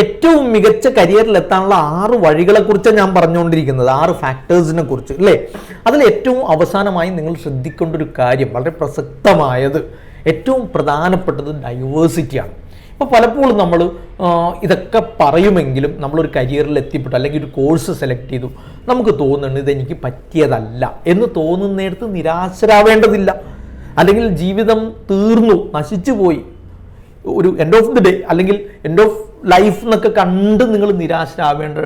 ഏറ്റവും മികച്ച കരിയറിൽ എത്താനുള്ള ആറ് വഴികളെക്കുറിച്ചാണ് ഞാൻ പറഞ്ഞുകൊണ്ടിരിക്കുന്നത്. ആറ് ഫാക്ടേഴ്സിനെ കുറിച്ച് അല്ലേ? അതിൽ ഏറ്റവും അവസാനമായി നിങ്ങൾ ശ്രദ്ധിക്കേണ്ട ഒരു കാര്യം വളരെ പ്രസക്തമായത് ഏറ്റവും പ്രധാനപ്പെട്ടത് ഡൈവേഴ്സിറ്റിയാണ് ഇപ്പോൾ പലപ്പോഴും നമ്മൾ ഇതൊക്കെ പറയുമെങ്കിലും നമ്മളൊരു കരിയറിൽ എത്തിപ്പെട്ടു അല്ലെങ്കിൽ ഒരു കോഴ്സ് സെലക്ട് ചെയ്തു നമുക്ക് തോന്നുന്നുണ്ട് ഇതെനിക്ക് പറ്റിയതല്ല എന്ന് തോന്നുന്നിടത്ത് നിരാശരാവേണ്ടതില്ല. അല്ലെങ്കിൽ ജീവിതം തീർന്നു നശിച്ചു പോയി. ഒരു എൻഡ് ഓഫ് ദി ഡേ അല്ലെങ്കിൽ എൻഡ് ഓഫ് ലൈഫ് എന്നൊക്കെ കണ്ട് നിങ്ങൾ നിരാശരാവേണ്ട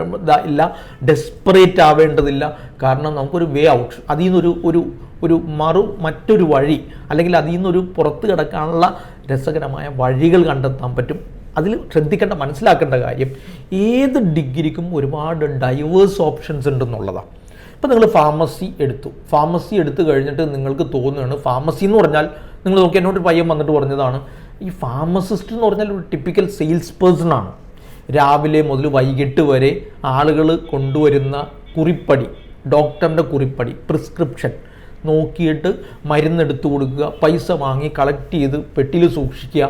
ഇല്ല. ഡെസ്പറേറ്റ് ആവേണ്ടതില്ല. കാരണം നമുക്കൊരു വേ ഔട്ട് അതിൽ നിന്നൊരു ഒരു ഒരു മറു മറ്റൊരു വഴി അല്ലെങ്കിൽ അതിൽ നിന്നൊരു പുറത്ത് കിടക്കാനുള്ള രസകരമായ വഴികൾ കണ്ടെത്താൻ പറ്റും. അതിൽ ശ്രദ്ധിക്കേണ്ട മനസ്സിലാക്കേണ്ട കാര്യം ഏത് ഡിഗ്രിക്കും ഒരുപാട് ഡൈവേഴ്സ് ഓപ്ഷൻസ് ഉണ്ടെന്നുള്ളതാണ് ഇപ്പോൾ നിങ്ങൾ ഫാർമസി എടുത്തു. ഫാർമസി എടുത്തു കഴിഞ്ഞിട്ട് നിങ്ങൾക്ക് തോന്നുകയാണ് ഫാർമസി എന്ന് പറഞ്ഞാൽ നിങ്ങൾ നോക്കി എന്നോട് പയ്യൻ വന്നിട്ട് പറഞ്ഞതാണ് ഈ ഫാർമസിസ്റ്റ് എന്ന് പറഞ്ഞാൽ ഒരു ടിപ്പിക്കൽ സെയിൽസ് പേഴ്സൺ ആണ്. രാവിലെ മുതൽ വൈകിട്ട് വരെ ആളുകൾ കൊണ്ടുവരുന്ന കുറിപ്പടി ഡോക്ടറിന്റെ കുറിപ്പടി പ്രിസ്ക്രിപ്ഷൻ നോക്കിയിട്ട് മരുന്നെടുത്ത് കൊടുക്കുക പൈസ വാങ്ങി കളക്ട് ചെയ്ത് പെട്ടിയിൽ സൂക്ഷിക്കുക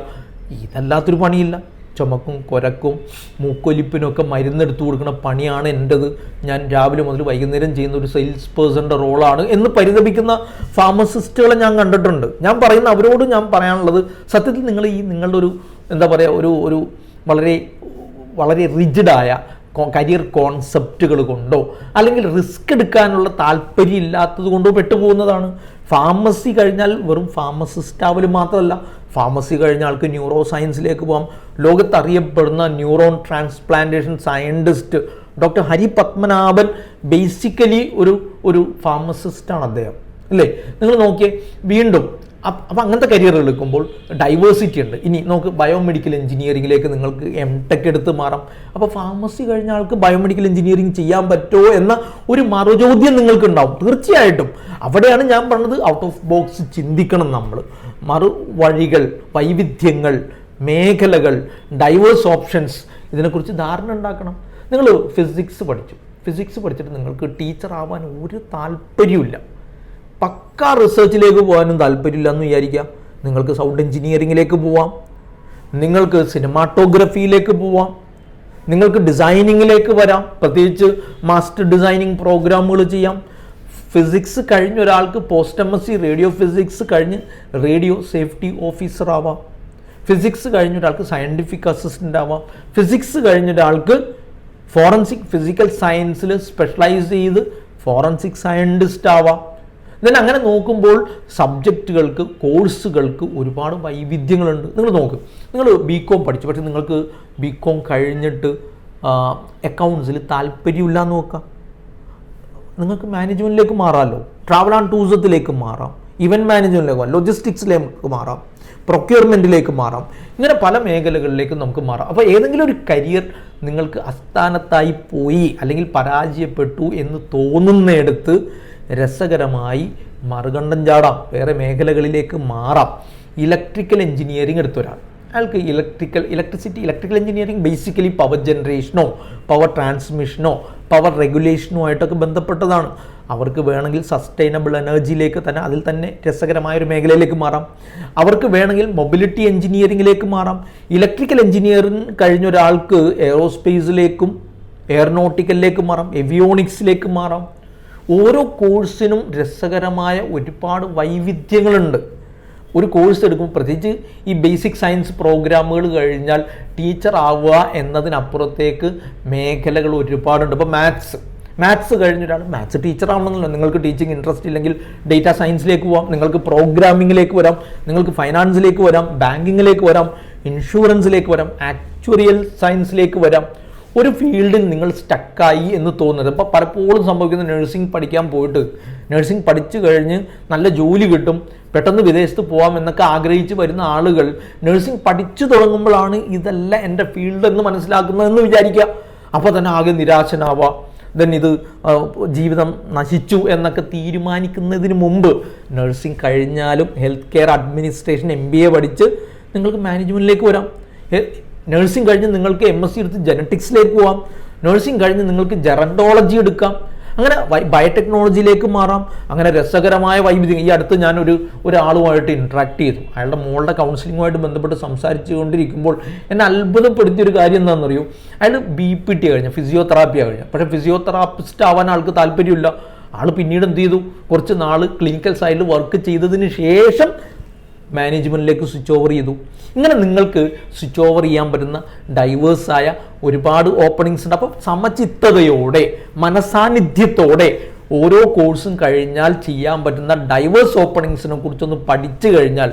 ഇതല്ലാത്തൊരു പണിയില്ല. ചുമക്കും കുരക്കും മൂക്കൊലിപ്പിനൊക്കെ മരുന്നെടുത്ത് കൊടുക്കുന്ന പണിയാണ് എന്റെത് ഞാൻ രാവിലെ മുതൽ വൈകുന്നേരം ചെയ്യുന്ന ഒരു സെയിൽസ് പേഴ്സന്റെ റോളാണ് എന്ന് പരിതപിക്കുന്ന ഫാർമസിസ്റ്റുകളെ ഞാൻ കണ്ടിട്ടുണ്ട്. ഞാൻ പറയുന്ന അവരോട് ഞാൻ പറയാനുള്ളത് സത്യത്തിൽ നിങ്ങൾ ഈ നിങ്ങളുടെ ഒരു എന്താ പറയുക ഒരു ഒരു വളരെ വളരെ റിജിഡായ കരിയർ കോൺസെപ്റ്റുകൾ കൊണ്ടോ അല്ലെങ്കിൽ റിസ്ക് എടുക്കാനുള്ള താല്പര്യം ഇല്ലാത്തത് കൊണ്ടോ പെട്ടുപോകുന്നതാണ്. ഫാർമസി കഴിഞ്ഞാൽ വെറും ഫാർമസിസ്റ്റ് ആവലും മാത്രമല്ല ഫാർമസി കഴിഞ്ഞ ആൾക്ക് ന്യൂറോ സയൻസിലേക്ക് പോകാം ലോകത്ത് അറിയപ്പെടുന്ന neuron transplantation scientist doctor Hari Padmanabhan basically ഒരു ഒരു ഫാർമസിസ്റ്റാണ് അദ്ദേഹം. അല്ലേ? നിങ്ങൾ നോക്കിയേ വീണ്ടും അപ്പം അങ്ങനത്തെ കരിയർ എടുക്കുമ്പോൾ ഡൈവേഴ്സിറ്റി ഉണ്ട്. ഇനി നമുക്ക് ബയോമെഡിക്കൽ എഞ്ചിനീയറിംഗിലേക്ക് നിങ്ങൾക്ക് എം ടെക് എടുത്ത് മാറാം. അപ്പോൾ ഫാർമസി കഴിഞ്ഞ ആൾക്ക് ബയോമെഡിക്കൽ എഞ്ചിനീയറിംഗ് ചെയ്യാൻ പറ്റുമോ എന്ന ഒരു മറുചോദ്യം നിങ്ങൾക്ക് ഉണ്ടാവും തീർച്ചയായിട്ടും. അവിടെയാണ് ഞാൻ പറഞ്ഞത് ഔട്ട് ഓഫ് ബോക്സ് ചിന്തിക്കണം നമ്മൾ മറു വഴികൾ വൈവിധ്യങ്ങൾ മേഖലകൾ ഡൈവേഴ്സ് ഓപ്ഷൻസ് ഇതിനെക്കുറിച്ച് ധാരണ ഉണ്ടാക്കണം. നിങ്ങൾ ഫിസിക്സ് പഠിച്ചു. ഫിസിക്സ് പഠിച്ചിട്ട് നിങ്ങൾക്ക് ടീച്ചർ ആവാൻ ഒരു താല്പര്യമില്ല പക്ക റിസർച്ചിലേക്ക് പോകാനും താല്പര്യമില്ല എന്ന് വിചാരിക്കാം നിങ്ങൾക്ക് സൗണ്ട് എഞ്ചിനീയറിങ്ങിലേക്ക് പോവാം. നിങ്ങൾക്ക് സിനിമാറ്റോഗ്രഫിയിലേക്ക് പോവാം. നിങ്ങൾക്ക് ഡിസൈനിങ്ങിലേക്ക് വരാം. പ്രത്യേകിച്ച് മാസ്റ്റർ ഡിസൈനിങ് പ്രോഗ്രാമുകൾ ചെയ്യാം. ഫിസിക്സ് കഴിഞ്ഞ ഒരാൾക്ക് post M S C radio physics കഴിഞ്ഞ് റേഡിയോ സേഫ്റ്റി ഓഫീസർ ആവാം. ഫിസിക്സ് കഴിഞ്ഞ ഒരാൾക്ക് സയന്റിഫിക് അസിസ്റ്റന്റ് ആവാം. ഫിസിക്സ് കഴിഞ്ഞ ഒരാൾക്ക് ഫോറൻസിക് ഫിസിക്കൽ സയൻസിൽ സ്പെഷ്യലൈസ് ചെയ്ത് ഫോറൻസിക് സയന്റിസ്റ്റ് ആവാം. ദെൻ അങ്ങനെ നോക്കുമ്പോൾ സബ്ജക്റ്റുകൾക്ക് കോഴ്സുകൾക്ക് ഒരുപാട് വൈവിധ്യങ്ങളുണ്ട്. നിങ്ങൾ നോക്ക്. നിങ്ങൾ ബി കോം പഠിച്ചു. പക്ഷേ നിങ്ങൾക്ക് ബി കോം കഴിഞ്ഞിട്ട് അക്കൗണ്ട്സിൽ താല്പര്യമില്ല എന്ന് നോക്കാം. നിങ്ങൾക്ക് മാനേജ്മെന്റിലേക്ക് മാറാമല്ലോ ട്രാവൽ ആൻഡ് ടൂറിസത്തിലേക്ക് മാറാം. ഇവന്റ് മാനേജ്മെന്റിലേക്ക് മാറാം. ലോജിസ്റ്റിക്സിലേക്ക് മാറാം. പ്രൊക്യൂർമെന്റിലേക്ക് മാറാം. ഇങ്ങനെ പല മേഖലകളിലേക്കും നമുക്ക് മാറാം. അപ്പോൾ ഏതെങ്കിലും ഒരു കരിയർ നിങ്ങൾക്ക് അസ്ഥാനത്തായി പോയി അല്ലെങ്കിൽ പരാജയപ്പെട്ടു എന്ന് തോന്നുന്നിടത്ത് രസകരമായി മറുകണ്ഠം ചാടാം. വേറെ മേഖലകളിലേക്ക് മാറാം. ഇലക്ട്രിക്കൽ എഞ്ചിനീയറിംഗ് എടുത്ത ഒരാൾ അയാൾക്ക് electrical electricity electrical engineering basically power ജനറേഷനോ power ട്രാൻസ്മിഷനോ പവർ റെഗുലേഷനുമായിട്ടൊക്കെ ബന്ധപ്പെട്ടതാണ്. അവർക്ക് വേണമെങ്കിൽ സസ്റ്റൈനബിൾ എനർജിയിലേക്ക് തന്നെ അതിൽ തന്നെ രസകരമായ ഒരു മേഖലയിലേക്ക് മാറാം. അവർക്ക് വേണമെങ്കിൽ മൊബിലിറ്റി എഞ്ചിനീയറിംഗിലേക്ക് മാറാം. ഇലക്ട്രിക്കൽ എഞ്ചിനീയറിംഗ് കഴിഞ്ഞ ഒരാൾക്ക് എയറോസ്പേസിലേക്കും എയറോനോട്ടിക്കലിലേക്ക് മാറാം എവിയോണിക്സിലേക്ക് മാറാം. ഓരോ കോഴ്സിനും രസകരമായ ഒരുപാട് വൈവിധ്യങ്ങളുണ്ട്. ഒരു കോഴ്സ് എടുക്കുമ്പോൾ പ്രത്യേകിച്ച് ഈ ബേസിക് സയൻസ് പ്രോഗ്രാമുകൾ കഴിഞ്ഞാൽ ടീച്ചർ ആവുക എന്നതിനപ്പുറത്തേക്ക് മേഖലകൾ ഒരുപാടുണ്ട്. ഇപ്പോൾ മാത്സ് മാത്സ് കഴിഞ്ഞ മാത്സ് ടീച്ചർ ആവണമെന്നല്ലോ. നിങ്ങൾക്ക് ടീച്ചിങ് ഇൻട്രസ്റ്റ് ഇല്ലെങ്കിൽ ഡേറ്റ സയൻസിലേക്ക് പോകാം നിങ്ങൾക്ക് പ്രോഗ്രാമിങ്ങിലേക്ക് വരാം. നിങ്ങൾക്ക് ഫൈനാൻസിലേക്ക് വരാം. ബാങ്കിങ്ങിലേക്ക് വരാം. ഇൻഷുറൻസിലേക്ക് വരാം. ആക്ച്വറിയൽ സയൻസിലേക്ക് വരാം. ഒരു ഫീൽഡിൽ നിങ്ങൾ സ്റ്റക്കായി എന്ന് തോന്നുന്നത്. ഇപ്പോൾ പലപ്പോഴും സംഭവിക്കുന്ന നഴ്സിംഗ് പഠിക്കാൻ പോയിട്ട് നഴ്സിംഗ് പഠിച്ചു കഴിഞ്ഞ് നല്ല ജോലി കിട്ടും. പെട്ടെന്ന് വിദേശത്ത് പോകാം എന്നൊക്കെ ആഗ്രഹിച്ച് വരുന്ന ആളുകൾ നഴ്സിംഗ് പഠിച്ചു തുടങ്ങുമ്പോഴാണ് ഇതല്ല എന്റെ ഫീൽഡ് എന്ന് മനസ്സിലാക്കുന്നതെന്ന് വിചാരിക്കുക. അപ്പോൾ തന്നെ ആകെ നിരാശനാവുക. ദെൻ ഇത് ജീവിതം നശിച്ചു എന്നൊക്കെ തീരുമാനിക്കുന്നതിന് മുമ്പ് നഴ്സിംഗ് കഴിഞ്ഞാലും health care administration M B A പഠിച്ച് നിങ്ങൾക്ക് മാനേജ്മെന്റിലേക്ക് വരാം. നഴ്സിംഗ് കഴിഞ്ഞ് നിങ്ങൾക്ക് എം എസ് സി എടുത്ത് ജനറ്റിക്സിലേക്ക് പോവാം. നഴ്സിംഗ് കഴിഞ്ഞ് നിങ്ങൾക്ക് ജെറൻഡോളജി എടുക്കാം. അങ്ങനെ ബയോടെക്നോളജിയിലേക്ക് മാറാം. അങ്ങനെ രസകരമായ വൈവിധ്യം ഈ അടുത്ത് ഞാനൊരു ഒരാളുമായിട്ട് ഇൻട്രാക്ട് ചെയ്തു. അയാളുടെ മോളുടെ കൗൺസിലിങ്ങുമായിട്ട് ബന്ധപ്പെട്ട് സംസാരിച്ചു കൊണ്ടിരിക്കുമ്പോൾ എന്നെ അത്ഭുതപ്പെടുത്തിയ ഒരു കാര്യം എന്താണെന്നറിയോ? അയാൾ ബി പി ടി കഴിഞ്ഞ ഫിസിയോതെറാപ്പി കഴിഞ്ഞ. പക്ഷേ ഫിസിയോതെറാപ്പിസ്റ്റ് ആവാൻ ആൾക്ക് താല്പര്യമില്ല. ആൾ പിന്നീട് എന്ത് ചെയ്തു? കുറച്ച് നാൾ ക്ലിനിക്കൽ സൈഡിൽ വർക്ക് ചെയ്തതിന് ശേഷം മാനേജ്മെന്റിലേക്ക് സ്വിച്ച് ഓവർ ചെയ്തു. ഇങ്ങനെ നിങ്ങൾക്ക് സ്വിച്ച് ഓവർ ചെയ്യാൻ പറ്റുന്ന ഡൈവേഴ്സായ ഒരുപാട് ഓപ്പണിങ്സ് ഉണ്ട്. അപ്പം സമചിത്തതയോടെ മനസാന്നിധ്യത്തോടെ ഓരോ കോഴ്സും കഴിഞ്ഞാൽ ചെയ്യാൻ പറ്റുന്ന ഡൈവേഴ്സ് ഓപ്പണിങ്സിനെ കുറിച്ചൊന്ന് പഠിച്ചു കഴിഞ്ഞാൽ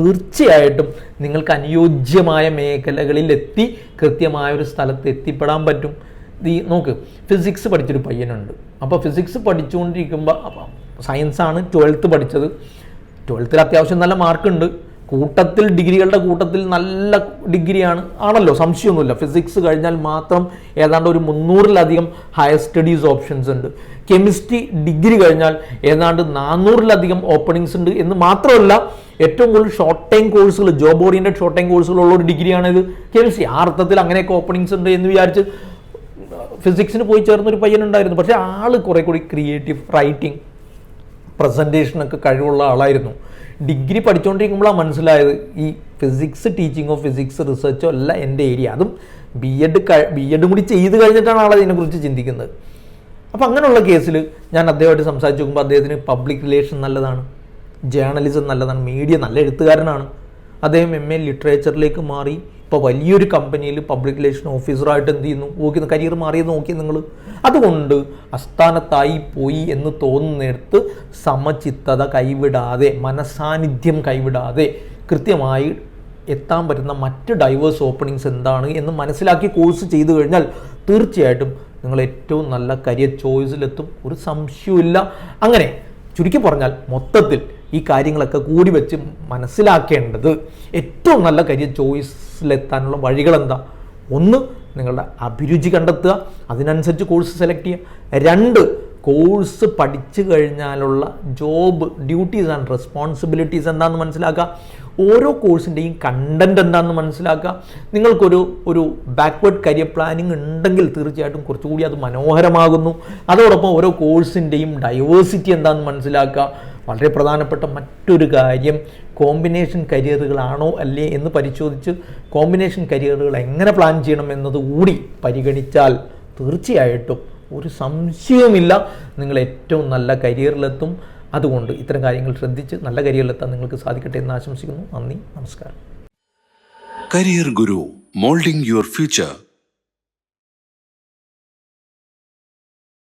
തീർച്ചയായിട്ടും നിങ്ങൾക്ക് അനുയോജ്യമായ മേഖലകളിൽ എത്തി കൃത്യമായ ഒരു സ്ഥലത്ത് എത്തിപ്പെടാൻ പറ്റും. ഈ നോക്ക് ഫിസിക്സ് പഠിച്ചൊരു പയ്യനുണ്ട്. അപ്പോൾ ഫിസിക്സ് പഠിച്ചുകൊണ്ടിരിക്കുമ്പോൾ സയൻസാണ് ട്വൽത്ത് പഠിച്ചത്. ട്വൽത്തിൽ അത്യാവശ്യം നല്ല മാർക്കുണ്ട് കൂട്ടത്തിൽ ഡിഗ്രികളുടെ കൂട്ടത്തിൽ നല്ല ഡിഗ്രിയാണ്. ആണല്ലോ സംശയമൊന്നുമില്ല. ഫിസിക്സ് കഴിഞ്ഞാൽ മാത്രം ഏതാണ്ട് ഒരു മുന്നൂറിലധികം ഹയർ സ്റ്റഡീസ് ഓപ്ഷൻസ് ഉണ്ട്. കെമിസ്ട്രി ഡിഗ്രി കഴിഞ്ഞാൽ ഏതാണ്ട് നാനൂറിലധികം ഓപ്പണിങ്സ് ഉണ്ട് എന്ന് മാത്രമല്ല ഏറ്റവും കൂടുതൽ ഷോർട്ട് ടൈം കോഴ്സുകൾ ജോബ് ഓറിയന്റഡ് ഷോർട്ട് ടൈം കോഴ്സുകളുള്ള ഒരു ഡിഗ്രിയാണ് ഇത് കെമിസ്ട്രി ആ അർത്ഥത്തിൽ അങ്ങനെയൊക്കെ ഓപ്പണിങ്സ് ഉണ്ട് എന്ന് വിചാരിച്ച് ഫിസിക്സിന് പോയി ചേർന്നൊരു പയ്യനുണ്ടായിരുന്നു പക്ഷേ ആൾ കുറേ കൂടി ക്രിയേറ്റീവ് റൈറ്റിംഗ് പ്രസന്റേഷനൊക്കെ കഴിവുള്ള ആളായിരുന്നു. ഡിഗ്രി പഠിച്ചുകൊണ്ടിരിക്കുമ്പോഴാണ് മനസ്സിലായത് ഈ ഫിസിക്സ് ടീച്ചിങ്ങോ ഫിസിക്സ് റിസർച്ചോ അല്ല എന്റെ ഏരിയ. അതും ബി എഡ് ബി എഡും കൂടി ചെയ്ത് കഴിഞ്ഞിട്ടാണ് ആൾ അതിനെക്കുറിച്ച് ചിന്തിക്കുന്നത്. അപ്പോൾ അങ്ങനെയുള്ള കേസിൽ ഞാൻ അദ്ദേഹമായിട്ട് സംസാരിച്ച് നോക്കുമ്പോൾ അദ്ദേഹത്തിന് പബ്ലിക് റിലേഷൻ നല്ലതാണ് ജേർണലിസം നല്ലതാണ് മീഡിയ നല്ല എഴുത്തുകാരനാണ്. അദ്ദേഹം എം എ ലിറ്ററേച്ചറിലേക്ക് മാറി ഇപ്പോൾ വലിയൊരു കമ്പനിയിൽ പബ്ലിക് റിലേഷൻ ഓഫീസറായിട്ട് എന്ത് ചെയ്യുന്നു? നോക്കി കരിയർ മാറിയത് നോക്കി നിങ്ങൾ അതുകൊണ്ട് അസ്ഥാനത്തായി പോയി എന്ന് തോന്നുന്നിടത്ത് സമചിത്തത കൈവിടാതെ മനസാന്നിധ്യം കൈവിടാതെ കൃത്യമായി എത്താൻ പറ്റുന്ന മറ്റ് ഡൈവേഴ്സ് ഓപ്പണിങ്സ് എന്താണ് എന്ന് മനസ്സിലാക്കി കോഴ്സ് ചെയ്തു കഴിഞ്ഞാൽ തീർച്ചയായിട്ടും നിങ്ങൾ ഏറ്റവും നല്ല കരിയർ ചോയ്സിലെത്തും ഒരു സംശയമില്ല അങ്ങനെ ചുരുക്കി പറഞ്ഞാൽ മൊത്തത്തിൽ ഈ കാര്യങ്ങളൊക്കെ കൂടി വെച്ച് മനസ്സിലാക്കേണ്ടത് ഏറ്റവും നല്ല കരിയർ ചോയ്സിലെത്താനുള്ള വഴികൾ എന്താ ഒന്ന് നിങ്ങളുടെ അഭിരുചി കണ്ടെത്തുക അതിനനുസരിച്ച് കോഴ്സ് സെലക്ട് ചെയ്യുക. രണ്ട് കോഴ്സ് പഠിച്ചു കഴിഞ്ഞാലുള്ള ജോബ് ഡ്യൂട്ടീസ് ആൻഡ് റെസ്പോൺസിബിലിറ്റീസ് എന്താണെന്ന് മനസ്സിലാക്കുക. ഓരോ കോഴ്സിന്റെയും കണ്ടന്റ് എന്താണെന്ന് മനസ്സിലാക്കുക. നിങ്ങൾക്കൊരു ഒരു ബാക്ക്വേർഡ് കരിയർ പ്ലാനിങ് ഉണ്ടെങ്കിൽ തീർച്ചയായിട്ടും കുറച്ചുകൂടി അത് മനോഹരമാകുന്നു. അതോടൊപ്പം ഓരോ കോഴ്സിന്റെയും ഡൈവേഴ്സിറ്റി എന്താണെന്ന് മനസ്സിലാക്കുക. വളരെ പ്രധാനപ്പെട്ട മറ്റൊരു കാര്യം കോമ്പിനേഷൻ കരിയറുകളാണോ അല്ലേ എന്ന് പരിശോധിച്ച് കോമ്പിനേഷൻ കരിയറുകൾ എങ്ങനെ പ്ലാൻ ചെയ്യണം എന്നത് കൂടി പരിഗണിച്ചാൽ തീർച്ചയായിട്ടും ഒരു സംശയവുമില്ല. നിങ്ങൾ ഏറ്റവും നല്ല കരിയറിലെത്തും. അതുകൊണ്ട് ഇത്തരം കാര്യങ്ങൾ ശ്രദ്ധിച്ച് നല്ല കരിയറിലെത്താൻ നിങ്ങൾക്ക് സാധിക്കട്ടെ എന്ന് ആശംസിക്കുന്നു. നന്ദി നമസ്കാരം. Career guru moulding your Future